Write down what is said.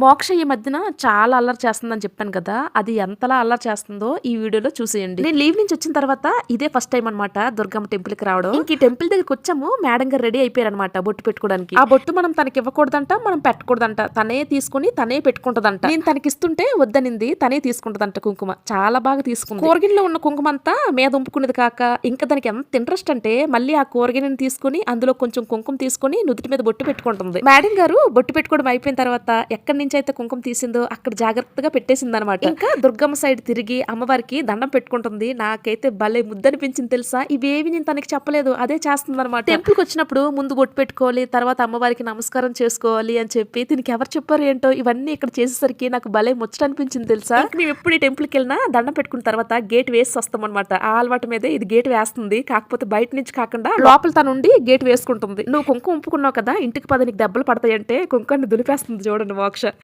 మోక్ష ఈ మధ్యన చాలా అల్లరి చేస్తుందని చెప్పాను కదా అది ఎంతలా అల్లరి చేస్తుందో ఈ వీడియోలో చూసేయండి. నేను లీవ్ నుంచి వచ్చిన తర్వాత ఇదే ఫస్ట్ టైం అనమాట దుర్గమ్మ టెంపుల్కి రావడం. ఇంక ఈ టెంపుల్ దగ్గరికి వచ్చాము మేడం గారు రెడీ అయిపోయారు అనమాట బొట్టు పెట్టుకోవడానికి. ఆ బొట్టు మనం తనకి ఇవ్వకూడదంట మనం పెట్టకూడదంట తనే తీసుకుని తనే పెట్టుకుంటదంట. నేను తనకి ఇస్తుంటే వద్దనింది తనే తీసుకుంటదంట కుంకుమ చాలా బాగా తీసుకుంది. కూరగిన్నెలో ఉన్న కుంకుమ అంతా మీద ఉంపుకునేది కాక ఇంకా దానికి ఎంత ఇంట్రెస్ట్ అంటే మళ్ళీ ఆ కూరగిన్నెని తీసుకుని అందులో కొంచెం కుంకుమ తీసుకుని నుదుటి మీద బొట్టు పెట్టుకుంటుంది. మేడం గారు బొట్టు పెట్టుకోవడం అయిపోయిన తర్వాత ఎక్కడి నుంచి అయితే కుంకుమ తీసిందో అక్కడ జాగ్రత్తగా పెట్టేసింది అనమాట ఇంకా దుర్గమ్మ సైడ్ తిరిగి అమ్మవారికి దండం పెట్టుకుంటుంది. నాకైతే భలే ముద్దనిపించింది తెలుసా? ఇవేవి నేను తనకి చెప్పలేదు. అదే చేస్తుంది అనమాట టెంపుల్కి వచ్చినప్పుడు ముందు బొట్టు పెట్టుకోవాలి తర్వాత అమ్మవారికి నమస్కారం చేసుకోవాలి అని చెప్పి దీనికి ఎవరు చెప్పారు ఏంటో ఇవన్నీ ఇక్కడ చేసేసరికి నాకు భలే ముచ్చట అనిపించింది తెలుసా మేము ఎప్పుడు ఈ టెంపుల్కి వెళ్ళినా దండం పెట్టుకున్న తర్వాత గేట్ వేసి వస్తాం అనమాట ఆ అలవాటు మీదే ఇది గేట్ వేస్తుంది. కాకపోతే బయట నుంచి కాకుండా లోపల తనుండి గేట్ వేసుకుంటుంది. నువ్వు కుంకుమ ఉంపుకున్నావు కదా ఇంటికి పద నీకు దెబ్బలు పడతాయంటే కుంకాన్ని దులిపేస్తుంది చూడండి మోక్ష.